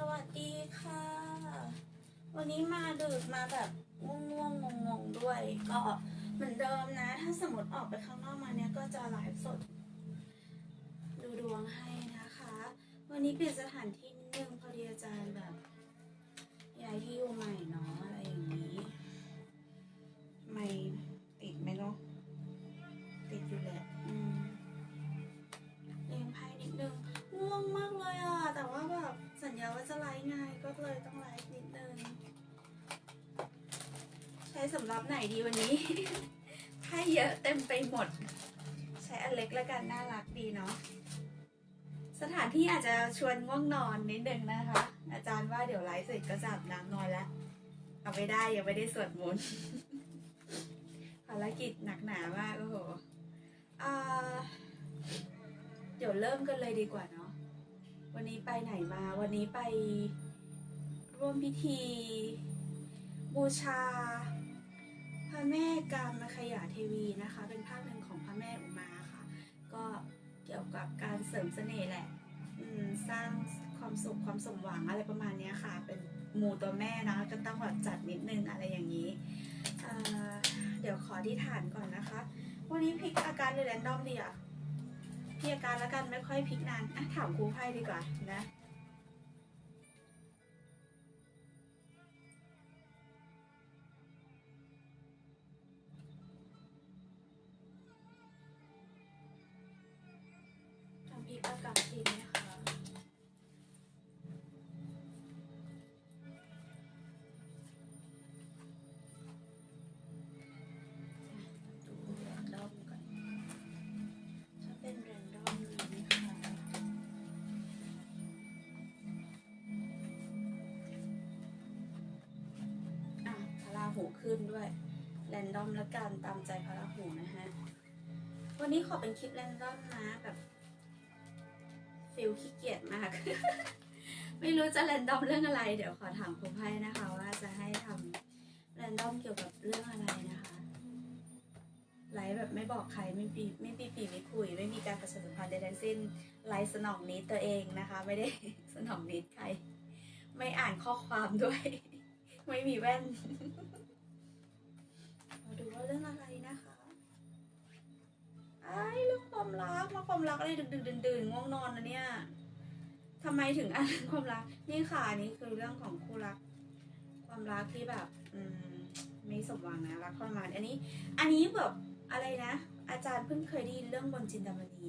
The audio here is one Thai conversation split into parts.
สวัสดีค่ะ วันนี้มาดึกมาแบบง่วงๆงงๆด้วย ก็เหมือนเดิมนะ ถ้าสมมติออกไปข้างนอกมาเนี่ยก็จะไลฟ์สด ดูดวงให้นะคะ วันนี้เปลี่ยนสถานที่นิดนึงพอดีอาจารย์แบบย้ายที่อยู่ใหม่เนาะ สำหรับไหนดีวันนี้ ไพ่เยอะเต็มไปหมด ใช้อันเล็กแล้วกันน่ารักดีเนาะ สถานที่อาจจะชวนง่วงนอนนิดนึงนะคะ อาจารย์ว่าเดี๋ยวไลฟ์เสร็จก็จะอาบน้ำนอนแล้ว เอาไม่ได้ยังไม่ได้สวดมนต์ภารกิจหนักหนามากโอ้โหเดี๋ยวเริ่มกันเลยดีกว่าเนาะ วันนี้ไปไหนมา วันนี้ไปร่วมพิธี บูชา ระแม่กามาขยาเทวีนะคะ เป็นภาคหนึ่งของพระแม่อุมาค่ะ ก็เกี่ยวกับการเสริมเสน่ห์แหละสร้างความสุขความสมหวังอะไรประมาณนี้ค่ะ เป็นหมูตัวแม่นะก็ต้องแบบจัดนิดนึงอะไรอย่างนี้ เดี๋ยวขอที่ฐานก่อนนะคะ วันนี้พลิกอาการเลยแรนดอมดีอะพี่อาการแล้วกันไม่ค่อยพลิกนานถามครูไพ่ดีกว่านะ หูขึ้นด้วยแรนดอมแล้วกันตามใจพระราหูนะฮะ วันนี้ขอเป็นคลิปแรนดอมนะแบบฟิลขี้เกียจมาก ไม่รู้จะแรนดอมเรื่องอะไร เดี๋ยวขอถามครูไพ่นะคะ ว่าจะให้ทำแรนดอมเกี่ยวกับเรื่องอะไรนะคะไลฟ์แบบไม่บอกใครไม่ปีไม่ปีปีไม่คุย ไม่มีการประชาสัมพันธ์ใดทั้งสิ้นไลฟ์สนองนิดตัวเองนะคะ ไม่ได้สนองนิดใคร ไม่อ่านข้อความด้วย ไม่มีแว่น ว่าเรื่องอะไรนะคะไอ้เรื่องความรักมาความรักอะไรดึกดึกดื่นดื่นง่วงนอนนะเนี่ยทำไมถึงอ่านเรื่องความรัก นี่ค่ะอันนี่คือเรื่องของคู่รัก ความรักที่แบบ อืมไม่สมหวังนะรักทรมานอันนี้ อันนี้แบบอะไรนะ อาจารย์เพิ่งเคยได้ยินเรื่องบนจินดามณี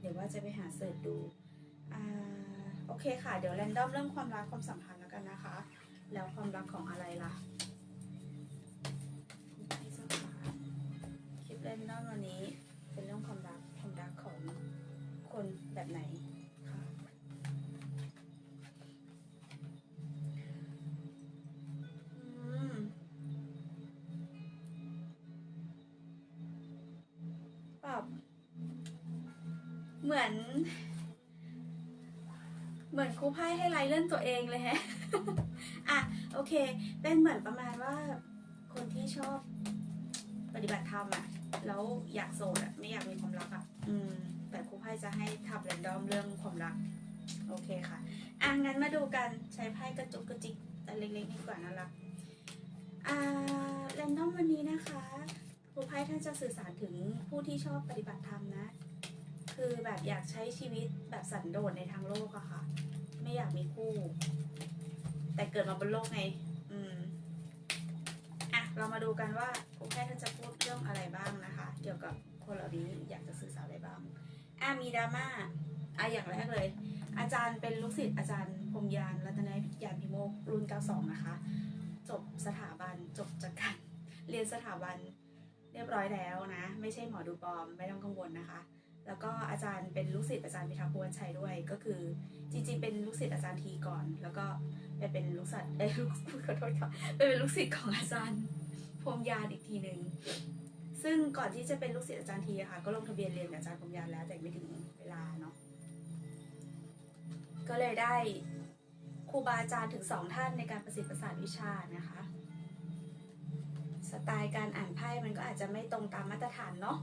เดี๋ยวว่าจะไปหาเสิร์ชดูอ่าโอเคค่ะ เดี๋ยวแรนดอมเรื่องความรักความสัมพันธ์แล้วกันนะคะ แล้วความรักของอะไรล่ะ คลิปแรนดอมวันนี้ เป็นเรื่องความรักความรักของคนแบบไหนค่ะอืมแบบเหมือน เหมือนครูไพ่ให้ไลน์เล่นตัวเองเลยแฮะ อะ โอเค เป็นเหมือนประมาณว่าคนที่ชอบปฏิบัติธรรมอะ แล้วอยากโสดอะไม่อยากมีความรักอะอืม แต่ครูไพ่จะให้ทำแรนดอมเรื่องความรัก โอเคค่ะ อะงั้นมาดูกันใช้ไพ่กระจุกกระจิกแต่เล็กๆดีกว่าน่ารัก อ่าแรนดอมวันนี้นะคะครูไพ่ท่านจะสื่อสารถึงผู้ที่ชอบปฏิบัติธรรมนะ คือแบบอยากใช้ชีวิตแบบสันโดษในทางโลกอะค่ะ ไม่อยากมีคู่ แต่เกิดมาบนโลกไง อืมอะ เรามาดูกันว่าครูไพ่ท่านจะพูดเรื่องอะไรบ้างนะคะ เกี่ยวกับคนเหล่านี้อยากจะสื่อสารอะไรบ้างอะมีดราม่าอะอย่างแรกเลย อาจารย์เป็นลูกศิษย์อาจารย์พรมยานรัตนยานพิโมกรุ่น 92 นะคะ จบสถาบันจบจากการเรียนสถาบันเรียบร้อยแล้วนะ ไม่ใช่หมอดูปลอมไม่ต้องกังวลนะคะ แล้วก็อาจารย์เป็นลูกศิษย์อาจารย์พิทักษ์พวนชัยด้วย ก็คือจริงๆเป็นลูกศิษย์อาจารย์ทีก่อน แล้วก็ไปเป็นลูกศิษย์เอ้ยลูกขอโทษค่ะไปเป็นลูกศิษย์ของอาจารย์ พรมยานอีกทีหนึ่งซึ่งก่อนที่จะเป็นลูกศิษย์อาจารย์ทีอะค่ะ ก็ลงทะเบียนเรียนกับอาจารย์พรมยานแล้วแต่ไม่ถึงเวลาเนาะก็เลยได้ครูบาอาจารย์ถึงสองท่านในการประสิทธิ์ประสานวิชานะคะ สไตล์การอ่านไพ่มันก็อาจจะไม่ตรงตามมาตรฐานเนาะ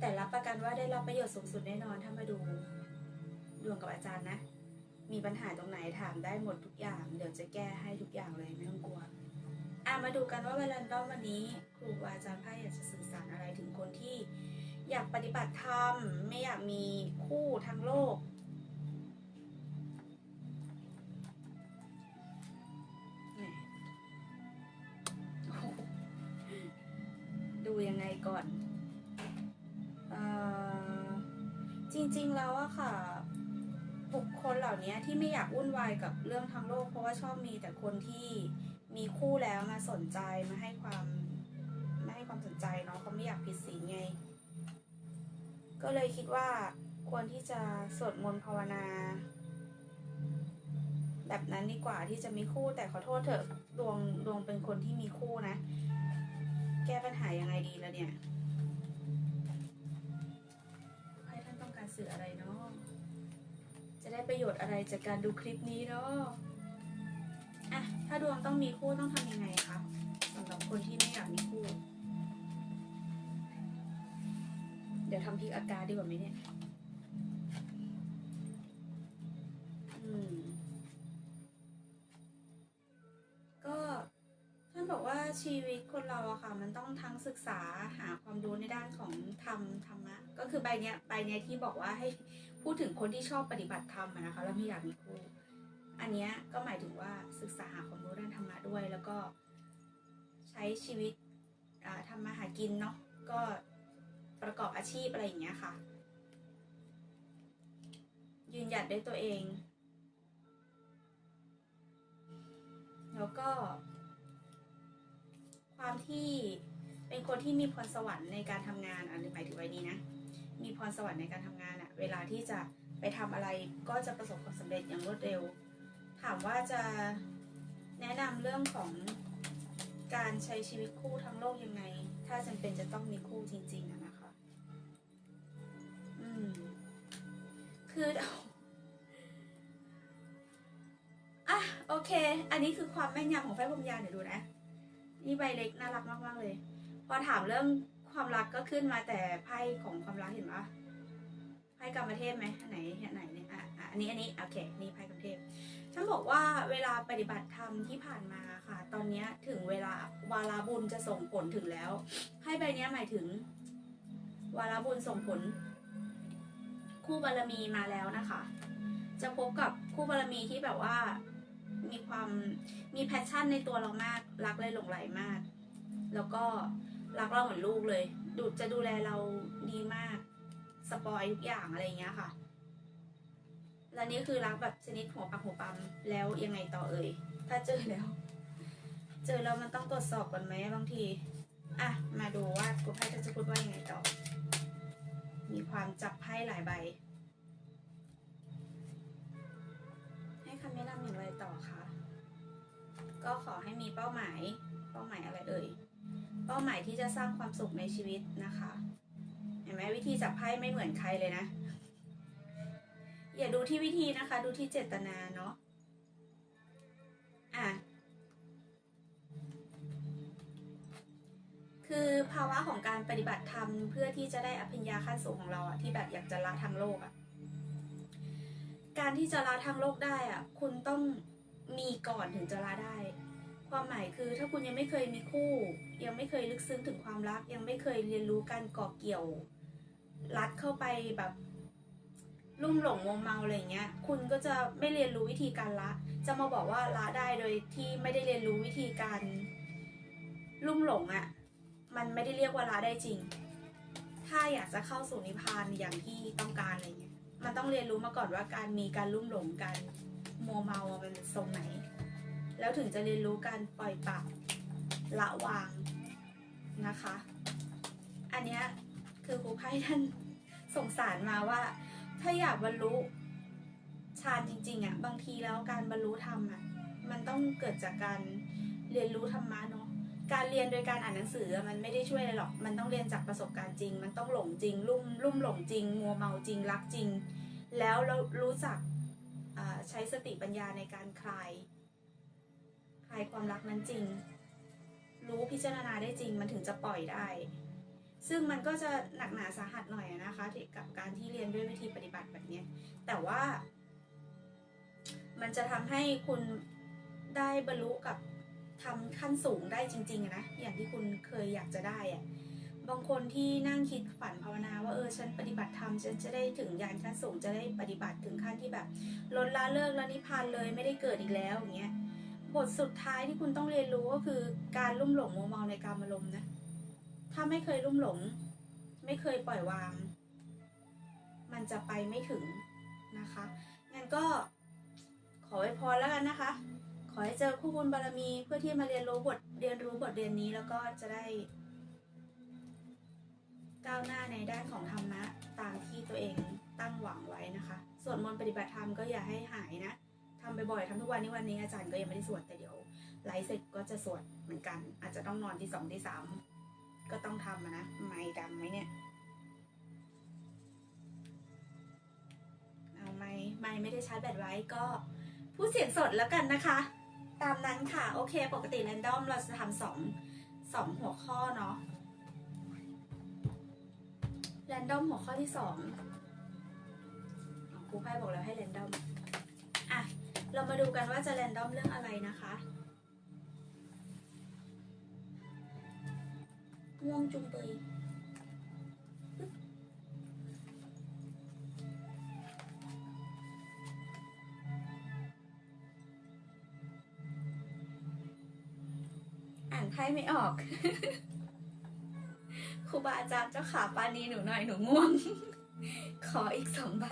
แต่รับประกันว่าได้รับประโยชน์สูงสุดแน่นอนถ้ามาดูดวงกับอาจารย์นะ มีปัญหาตรงไหนถามได้หมดทุกอย่าง เดี๋ยวจะแก้ให้ทุกอย่างเลยไม่ต้องกลัว อะมาดูกันว่าเวลาดอมวันนี้ครูอาจารย์ไพ่อยากจะสื่อสารอะไรถึงคนที่ อยากปฏิบัติธรรมไม่อยากมีคู่ทางโลก ดูยังไงก่อนออจริงๆแล้วอะค่ะบุคคลเหล่านี้ที่ไม่อยากวุ่นวายกับเรื่องทางโลก เพราะว่าชอบมีแต่คนที่ มีคู่แล้วมาสนใจมาให้ความมาให้ความสนใจเนาะเขาไม่อยากผิดศีลไง ก็เลยคิดว่าควรที่จะสวดมนต์ภาวนา แบบนั้นดีกว่าที่จะมีคู่แต่ขอโทษเถอะดวงดวงเป็นคนที่มีคู่นะ แก้ปัญหายังไงดีแล้วเนี่ยให้ท่านต้องการสื่ออะไรเนาะจะได้ประโยชน์อะไรจากการดูคลิปนี้เนาะอะ ถ้าดวงต้องมีคู่ต้องทำยังไงคะสำหรับคนที่ไม่อยากมีคู่ เดี๋ยวทำพลิกอาการดีกว่าไหมเนี่ยอืมก็ท่านบอกว่าชีวิตคนเราอะค่ะ มันต้องทั้งศึกษาหาความรู้ในด้านของธรรมธรรมะ ก็คือใบเนี้ยใบเนี้ยที่บอกว่าให้พูดถึงคนที่ชอบปฏิบัติธรรมอะนะคะ แล้วไม่อยากมีคู่ อันนี้ก็หมายถึงว่าศึกษาหาความรู้ด้านธรรมะด้วย แล้วก็ใช้ชีวิตทำมาหากินเนาะก็ประกอบอาชีพอะไรอย่างเงี้ยค่ะ ยืนหยัดด้วยตัวเอง แล้วก็ ความที่เป็นคนที่มีพรสวรรค์ในการทำงานอันนี้หมายถึงไว้นี้นะมีพรสวรรค์ในการทำงานอะเวลาที่จะไปทำอะไรก็จะประสบความสำเร็จอย่างรวดเร็ว ถามว่าจะแนะนำเรื่องของการใช้ชีวิตคู่ทั้งโลกยังไง ถ้าจำเป็นจะต้องมีคู่จริงๆอะนะคะ อืม คืออะโอเค อันนี้คือความแม่นยำของไพ่พรมยาเดี๋ยวดูนะ นี่ใบเล็กน่ารักมากๆเลย พอถามเรื่องความรักก็ขึ้นมาแต่ไพ่ของความรักเห็นปะไพ่กรรมเทพไหมอันไหนอันไหนเนี่ยอะอันนี้อันนี้โอเค นี่ไพ่กรรมเทพ ท่านบอกว่าเวลาปฏิบัติธรรมที่ผ่านมาค่ะ ตอนนี้ถึงเวลาวาลาบุญจะส่งผลถึงแล้วไพ่ใบนี้หมายถึง วาลาบุญส่งผล คู่บารมีมาแล้วนะคะ จะพบกับคู่บารมีที่แบบว่ามีความมีแพชชั่นในตัวเรามาก รักเลยหลงไหลมาก แล้วก็รักเราเหมือนลูกเลย ดูจะดูแลเราดีมาก สปอยทุกอย่างอะไรอย่างเงี้ยค่ะ และนี่คือรักแบบชนิดหัวปักหัวปั๊มแล้วยังไงต่อเอ่ยถ้าเจอแล้ว เจอแล้วมันต้องตรวจสอบก่อนไหมบางทีอะมาดูว่ากูไพ่จะพูดว่ายังไงต่อ มีความจับไพ่หลายใบ ให้คำแนะนำอย่างไรต่อคะก็ขอให้มีเป้าหมาย เป้าหมายอะไรเอ่ย เป้าหมายที่จะสร้างความสุขในชีวิตนะคะ เห็นไหมวิธีจับไพ่ไม่เหมือนใครเลยนะ อย่าดูที่วิธีนะคะ ดูที่เจตนาเนาะอะคือภาวะของการปฏิบัติธรรมเพื่อที่จะได้อภิญญาขั้นสูงของเราอะที่แบบอยากจะละทางโลกอะการที่จะละทางโลกได้อะคุณต้องมีก่อนถึงจะละได้ ความหมายคือถ้าคุณยังไม่เคยมีคู่ ยังไม่เคยลึกซึ้งถึงความรัก ยังไม่เคยเรียนรู้การก่อเกี่ยว รัดเข้าไปแบบ ลุ่มหลงมัวเมาอะไรเงี้ย คุณก็จะไม่เรียนรู้วิธีการละ จะมาบอกว่าละได้โดยที่ไม่ได้เรียนรู้วิธีการลุ่มหลงอะ่ะ มันไม่ได้เรียกว่าละได้จริง ถ้าอยากจะเข้าสู่นิพพานอย่างที่ต้องการอะไรเงี้ย มันต้องเรียนรู้มาก่อนว่าการมีการลุ่มหลงการมัวเมาอะมันทรงไหน แล้วถึงจะเรียนรู้การปล่อยปละละวางนะคะ อันเนี้ยคือครูไพ่ท่านสงสารมาว่า ถ้าอยากบรรลุฌานจริงๆอะ่ะบางทีแล้วการบรรลุธรรมอะมันต้องเกิดจากการเรียนรู้ธรรมะเนาะการเรียนโดยการอ่านหนังสือมันไม่ได้ช่วยอะไรหรอก มันต้องเรียนจากประสบการณ์จริง มันต้องหลงจริง ลุ่มลุ่มหลงจริง มัวเมาจริง รักจริง แล้วเรารู้จักใช้สติปัญญาในการคลาย คลายความรักนั้นจริง รู้พิจารณาได้จริง มันถึงจะปล่อยได้ ซึ่งมันก็จะหนักหนาสาหัสหน่อยนะคะกับการที่เรียนด้วยวิธีปฏิบัติแบบนี้แต่ว่า มันจะทำให้คุณได้บรรลุกับทำขั้นสูงได้จริงๆนะอย่างที่คุณเคยอยากจะได้อะบางคนที่นั่งคิดฝันภาวนาว่าเออฉันปฏิบัติธรรมฉันจะได้ถึงยานขั้นสูงจะได้ปฏิบัติถึงขั้นที่แบบลดละเลิกละนิพพานเลยไม่ได้เกิดอีกแล้วอย่างเงี้ยบทสุดท้ายที่คุณต้องเรียนรู้ก็คือการลุ่มหลงมัวเมาในการอารมณ์นะ ถ้าไม่เคยลุ่มหลง ไม่เคยปล่อยวาง มันจะไปไม่ถึงนะคะงั้นก็ขอไว้พรแล้วกันนะคะ ขอให้เจอคู่บุญบารมีเพื่อที่มาเรียนรู้บทเรียนรู้บทเรียนนี้แล้วก็จะได้ ก้าวหน้าในด้านของธรรมะตามที่ตัวเองตั้งหวังไว้นะคะส่วนมนต์ปฏิบัติธรรมก็อย่าให้หายนะทำบ่อยๆทำทุกวันนี้วันนี้อาจารย์ก็ยังไม่ได้สวดแต่เดี๋ยวไลฟ์เสร็จก็จะสวดเหมือนกัน อาจจะต้องนอนที่สองที่สาม ก็ต้องทำนะ ไม่ดังไหมเนี่ย เอาไม่ไม่ไม่ได้ชาร์จแบตไว้ก็พูดเสียงสดแล้วกันนะคะ ตามนั้นค่ะ โอเค ปกติแรนดอมเราจะทำสองสองหัวข้อเนาะแรนดอมหัวข้อที่สองครูไพ่บอกแล้วให้แรนดอมอะ เรามาดูกันว่าจะแรนดอมเรื่องอะไรนะคะ ง่วงจุงเบยอ่านไพ่ไม่ออก ครูบาอาจารย์เจ้าขาปานีหนูหน่อยหนูง่วง ขออีกสองใบ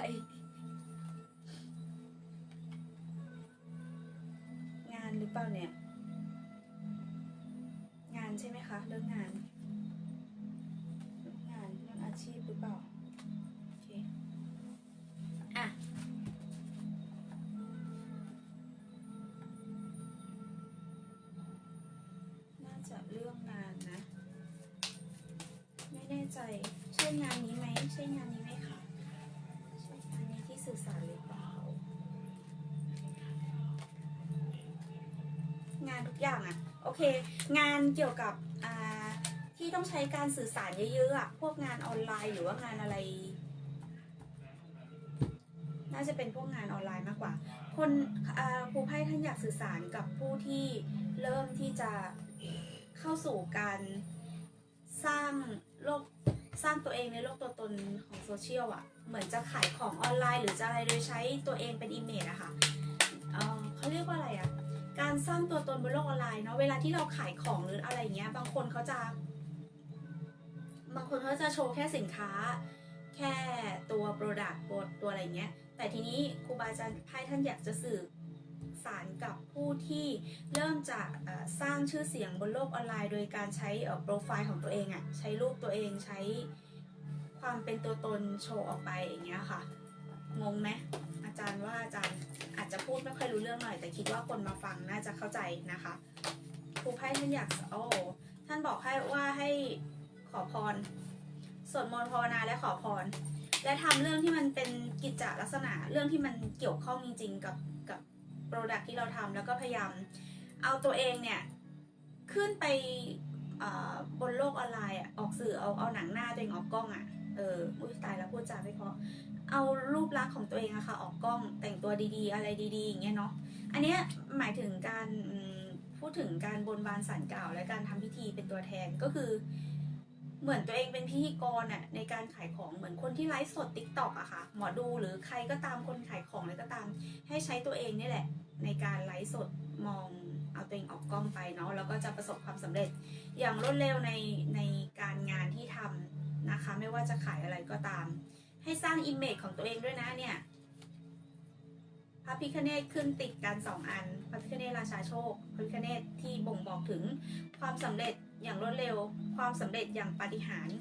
งานหรือเปล่าเนี่ย งานใช่ไหมคะ เรื่องงาน เปล่า โอเค อะ น่าจะเรื่องงานนะ ไม่แน่ใจ ใช่งานนี้ไหม ใช่งานนี้ไหมคะ ใช่งานนี้ที่สื่อสารหรือเปล่า งานทุกอย่างอะโอเค งานเกี่ยวกับ ที่ต้องใช้การสื่อสารเยอะๆอะพวกงานออนไลน์หรือว่างานอะไร น่าจะเป็นพวกงานออนไลน์มากกว่า คนครูไพ่ท่านอยากสื่อสารกับผู้ที่เริ่มที่จะเข้าสู่การสร้างโลกสร้างตัวเองในโลกตัวตนของโซเชียลอะเหมือนจะขายของออนไลน์ หรือจะอะไรโดยใช้ตัวเองเป็นอิมเมจอะค่ะเอ่อเขาเรียกว่าอะไรอะการสร้างตัวตนบนโลกออนไลน์เนาะเวลาที่เราขายของหรืออะไรอย่างเงี้ย บางคนเขาจะ บางคนเขาจะโชว์แค่สินค้า แค่ตัว Product บทตัวอะไรเงี้ย แต่ทีนี้ครูบาอาจารย์ไพ่ท่านอยากจะสื่อสารกับผู้ที่เริ่มจะสร้างชื่อเสียงบนโลกออนไลน์ โดยการใช้โปรไฟล์ของตัวเองอะใช้รูปตัวเองใช้ความเป็นตัวตนโชว์ออกไปอย่างเงี้ยค่ะ งงไหมอาจารย์ว่าอาจารย์อาจจะพูดไม่ค่อยรู้เรื่องหน่อย แต่คิดว่าคนมาฟังน่าจะเข้าใจนะคะครูไพ่ท่านอยากโอ้ท่านบอกให้ว่าให้ ขอพร สวดมนต์ภาวนาและขอพร และทำเรื่องที่มันเป็นกิจจลักษณะ เรื่องที่มันเกี่ยวข้องจริง ๆ กับกับโปรดักที่เราทำแล้วก็พยายาม เอาตัวเองเนี่ยขึ้นไปบนโลกออนไลน์ออกสื่อเอาเอาหนังหน้าตัวเองออกกล้องอะเอออุ้ยตายแล้วพูดจาไม่เพราะเอารูปลักษณ์ของตัวเองอะค่ะออกกล้องแต่งตัวดีๆ อะไรดีๆอย่างเงี้ยเนาะอันเนี้ยหมายถึงการพูดถึงการบนบานสารกล่าว และการทำพิธีเป็นตัวแทนก็คือ เหมือนตัวเองเป็นพิธีกรอะในการขายของเหมือนคนที่ไลฟ์สดติ๊กต็อกอะค่ะ หมอดูหรือใครก็ตามคนขายของอะไรก็ตาม ให้ใช้ตัวเองนี่แหละ ในการไลฟ์สดมองเอาตัวเองออกกล้องไปเนาะแล้วก็จะประสบความสำเร็จ อย่างรวดเร็วในในการงานที่ทำนะคะ ไม่ว่าจะขายอะไรก็ตาม ให้สร้างอิมเมจของตัวเองด้วยนะเนี่ยพระพิคเนตขึ้นติดกันสองอันพระพิคเนตราชาโชคพระพิคเนตที่บ่งบอกถึงความสำเร็จ อย่างรวดเร็ว ความสำเร็จอย่างปาฏิหาริย์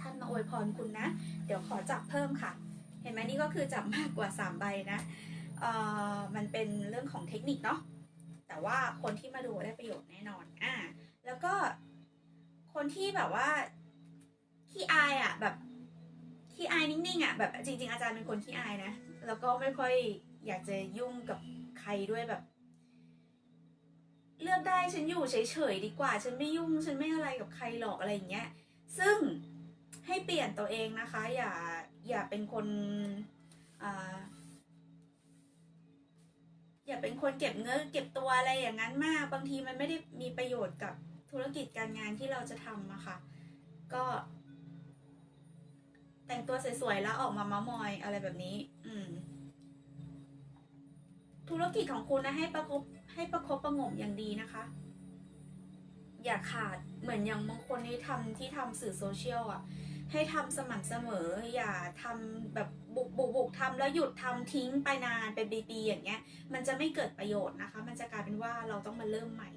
ท่านมาอวยพรคุณนะ เดี๋ยวขอจับเพิ่มค่ะ เห็นไหมนี่ก็คือจับมากกว่า 3 ใบนะเอ่อมันเป็นเรื่องของเทคนิคเนาะแต่ว่าคนที่มาดูได้ประโยชน์แน่นอนอ่าแล้วก็คนที่แบบว่าขี้อายอะแบบขี้อายนิ่งๆอะแบบจริง ๆ อาจารย์เป็นคนขี้อายนะ แล้วก็ไม่ค่อยอยากจะยุ่งกับใครด้วยแบบ เลือกได้ฉันอยู่เฉยๆดีกว่า ฉันไม่ยุ่ง ฉันไม่อะไรกับใครหรอกอะไรอย่างเงี้ย ซึ่งให้เปลี่ยนตัวเองนะคะ อย่าอย่าเป็นคนอ่าอย่าเป็นคนเก็บเงินเก็บตัวอะไรอย่างนั้นมาก บางทีมันไม่ได้มีประโยชน์กับธุรกิจการงานที่เราจะทำอะค่ะ ก็ แต่งตัวสวยๆแล้วออกมาเมามอยอะไรแบบนี้ อืม ธุรกิจของคุณนะให้ประคบให้ประคบประงมอย่างดีนะคะ อย่าขาดเหมือนอย่างบางคนที่ทำที่ทำสื่อโซเชียลอะ ให้ทำสม่ำเสมอ อย่าทำแบบบุกบุกบุกทำแล้วหยุดทำทิ้งไปนานเป็นปีๆอย่างเงี้ย มันจะไม่เกิดประโยชน์นะคะ มันจะกลายเป็นว่าเราต้องมาเริ่มใหม่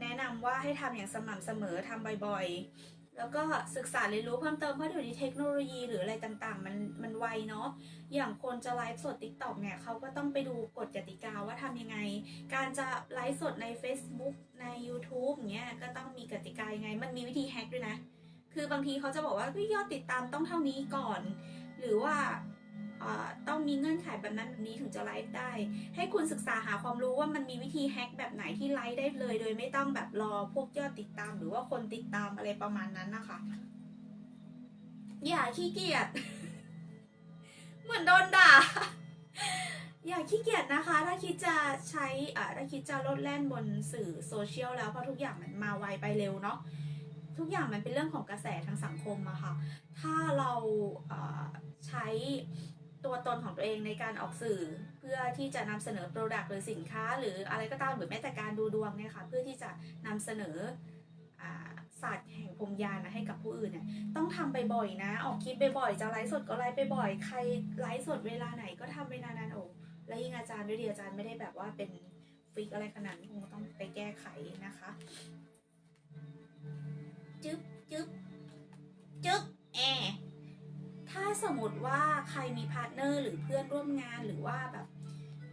แนะนำว่าให้ทำอย่างสม่ำเสมอทำบ่อยๆ แล้วก็ศึกษาเรียนรู้เพิ่มเติมเพราะเดี๋ยวนี้เทคโนโลยีหรืออะไรต่างๆ มันมันไวเนาะอย่างคนจะไลฟ์สด t ิ k t o k เนี่ยเขาก็ต้องไปดูกฎกติกาว่าทำยังไง การจะไลฟ์สดใน Facebook ใน YouTube เงี้ยก็ต้องมีกติกายังไง มันมีวิธีแฮกด้วยนะ คือบางทีเขาจะบอกว่าเฮ้ยอดติดตามต้องเท่านี้ก่อน หรือว่า ต้องมีเงื่อนไขแบบนั้นแบบนี้ถึงจะไลฟ์ได้ ให้คุณศึกษาหาความรู้ว่ามันมีวิธีแฮกแบบไหนที่ไลฟ์ได้เลย โดยไม่ต้องแบบรอพวกยอดติดตาม หรือว่าคนติดตามอะไรประมาณนั้นนะคะ อย่าขี้เกียจ เหมือนโดนด่า อย่าขี้เกียจนะคะ ถ้าคิดจะใช้อ่าถ้าคิดจะลดแล่นบนสื่อโซเชียลแล้วเพราะทุกอย่างมันมาไวไปเร็วเนาะทุกอย่างมันเป็นเรื่องของกระแสทางสังคมอะค่ะ ถ้าเราใช้ ตัวตนของตัวเองในการออกสื่อ เพื่อที่จะนำเสนอโปรดักต์หรือสินค้า หรืออะไรก็ตามหรือแม้แต่การดูดวงเนี่ยค่ะเพื่อที่จะนำเสนอศาสตร์แห่งพรมยานนะให้กับผู้อื่นเนี่ยต้องทำบ่อยๆนะ ออกคลิปบ่อยๆจะไลฟ์สดก็ไลฟ์บ่อยๆใครไลฟ์สดเวลาไหนก็ทำเวลานั้นโอ้แล้วยิ่งอาจารย์ด้วยดีอาจารย์ไม่ได้แบบว่าเป็นฟิกอะไรขนาดนั้นคงต้องไปแก้ไขนะคะจึ๊บจึ๊บจึ๊บแอ ถ้าสมมติว่าใครมีพาร์ทเนอร์หรือเพื่อนร่วมงานหรือว่าแบบ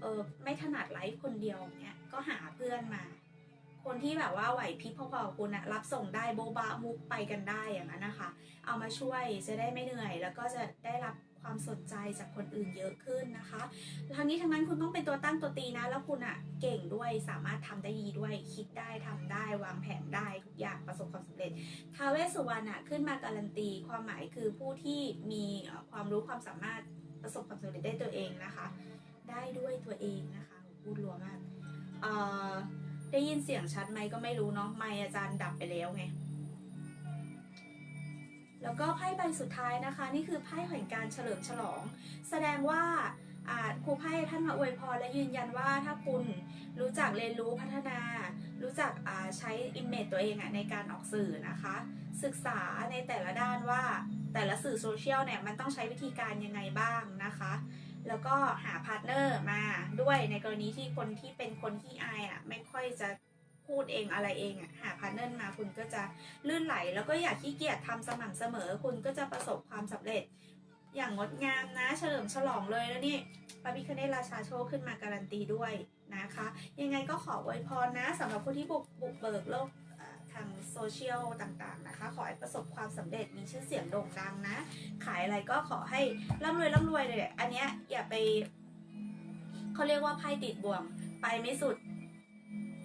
เออไม่ถนัดไลฟ์คนเดียวเนี้ยก็หาเพื่อนมา คนที่แบบว่าไหวพริบพอๆคุณอะรับส่งได้โบบะมุกไปกันได้อย่างนั้นนะคะ เอามาช่วยจะได้ไม่เหนื่อย แล้วก็จะได้รับความสนใจจากคนอื่นเยอะขึ้นนะคะทั้งนี้ทั้งนั้นคุณต้องเป็นตัวตั้งตัวตีนะ แล้วคุณอะเก่งด้วยสามารถทำได้ดีด้วยคิดได้ทำได้วางแผนได้ทุกอย่างประสบความสำเร็จทาเวสุวรรณอะขึ้นมาการันตี ความหมายคือผู้ที่มีความรู้ความสามารถประสบความสำเร็จได้ตัวเองนะคะ ได้ด้วยตัวเองนะคะพูดรัวมากเอ่อ ได้ยินเสียงชัดไหมก็ไม่รู้เนาะไมอาจารย์ดับไปแล้วไงแล้วก็ไพ่ใบสุดท้ายนะคะ นี่คือไพ่แห่งการเฉลิมฉลอง แสดงว่าครูไพ่ท่านมาอวยพรและยืนยันว่าถ้าคุณรู้จักเรียนรู้พัฒนา รู้จักใช้อิมเมจตัวเองในการออกสื่อนะคะ ศึกษาในแต่ละด้านว่าแต่ละสื่อโซเชียลเนี่ยมันต้องใช้วิธีการยังไงบ้างนะคะ แล้วก็หาพาร์ทเนอร์มาด้วยในกรณีที่คนที่เป็นคนที่อายอะไม่ค่อยจะพูดเองอะไรเองอะหาพาร์ทเนอร์มาคุณก็จะลื่นไหล แล้วก็อย่าขี้เกียจทำสม่ำเสมอ คุณก็จะประสบความสำเร็จ อย่างงดงามนะ เฉลิมฉลองเลยแล้วนี่พระพิคเนตราชาโชคขึ้นมาการันตีด้วยนะคะ ยังไงก็ขออวยพรนะสำหรับผู้ที่บุกบุกเบิกโลกางโซเชียลต่างๆนะคะ ขอให้ประสบความสำเร็จมีชื่อเสียงโด่งดังนะ ขายอะไรก็ขอให้ร่ำรวยร่ำรวยเลยอันเนี้ยอย่าไปเขาเรียกว่าไพ่ติดบ่วง ไปไม่สุด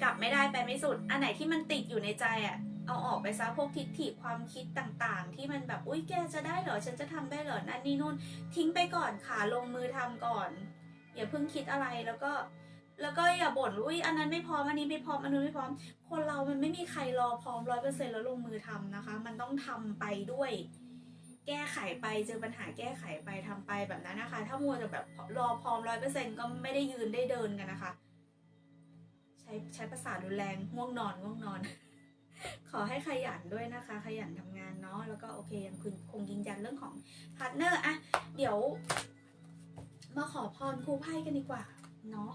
กลับไม่ได้ไปไม่สุด อันไหนที่มันติดอยู่ในใจอะเอาออกไปซะพวกทิฏฐิความคิดต่างๆ ที่มันแบบอุ้ยแกจะได้เหรอฉันจะทำได้เหรอนั่นนี่นู่น ทิ้งไปก่อนค่ะลงมือทำก่อน อย่าเพิ่งคิดอะไรแล้วก็ แล้วก็อย่าบ่นอุ้ยอันนั้นไม่พร้อมอันนี้ไม่พร้อมอันนู้นไม่พร้อม คนเรามันไม่มีใครรอพร้อมร้อยเปอร์เซ็นต์แล้วลงมือทำนะคะ มันต้องทำไปด้วย แก้ไขไปเจอปัญหาแก้ไขไปทำไปแบบนั้นนะคะ ถ้ามัวแต่แบบรอพร้อมร้อยเปอร์เซ็นต์ก็ไม่ได้ยืนได้เดินกันนะคะ ใช้ใช้ภาษารุนแรงง่วงนอนง่วงนอน ขอให้ขยันด้วยนะคะ ขยันทำงานเนาะแล้วก็โอเคยังคุณคงยืนยันเรื่องของพาร์ทเนอร์อะเดี๋ยว มาขอพรครูไพ่กันดีกว่าเนาะ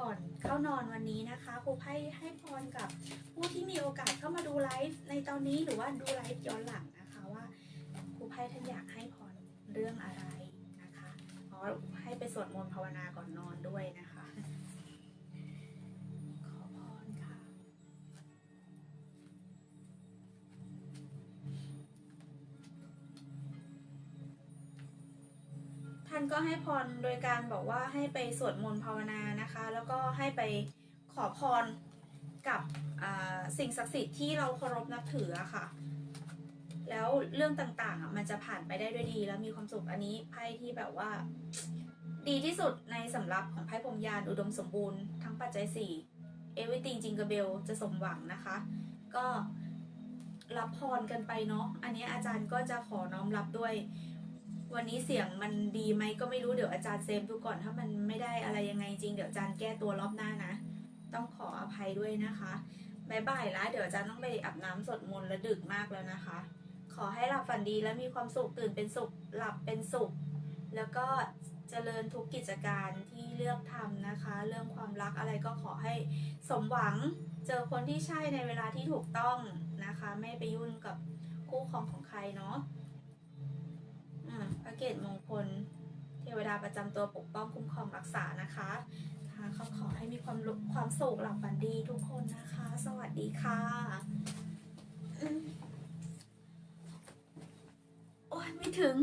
ก่อนเข้านอนวันนี้นะคะครูไพ่ให้พรกับผู้ที่มีโอกาสเข้ามาดูไลฟ์ในตอนนี้หรือว่าดูไลฟ์ย้อนหลังนะคะว่าครูไพ่ท่านอยากให้พรเรื่องอะไรนะคะเพราะให้ไปสวดมนต์ภาวนาก่อนนอนด้วยนะคะานก็ให้พรโดยการบอกว่าให้ไปสวดมนต์ภาวนานะคะ แล้วก็ให้ไปขอพรกับสิ่งศักดิ์สิทธิ์ที่เราเคารพนับถือค่ะ แล้วเรื่องต่างๆอะมันจะผ่านไปได้ด้วยดี แล้วมีความสุขอันนี้ไพ่ที่แบบว่า ดีที่สุดในสำรับของไพ่พรมยานอุดมสมบูรณ์ทั้งปัจจัยสี่เอวิติงจิงก b เบลจะสมหวังนะคะ ก็รับพรกันไปเนาะอันนี้อาจารย์ก็จะขอน้อมรับด้วย วันนี้เสียงมันดีไหมก็ไม่รู้เดี๋ยวอาจารย์เซฟดูก่อนถ้ามันไม่ได้อะไรยังไงจริงเดี๋ยวอาจารย์แก้ตัวรอบหน้านะ ต้องขออภัยด้วยนะคะบายบายแล้วเดี๋ยวอาจารย์ต้องไปอาบน้ำสดมนต์และดึกมากแล้วนะคะ ขอให้หลับฝันดีและมีความสุขตื่นเป็นสุขหลับเป็นสุข แล้วก็เจริญทุกกิจการที่เลือกทำนะคะ เรื่องความรักอะไรก็ขอให้สมหวังเจอคนที่ใช่ในเวลาที่ถูกต้องนะคะ ไม่ไปยุ่งกับคู่ครองของใครเนาะ พระเกตมงคล เทวดาประจำตัวปกป้องคุ้มครองรักษานะคะค่ะเขาขอให้มีความความสุขหลับฝันดีทุกคนนะคะ สวัสดีค่ะโอ้ยไม่ถึง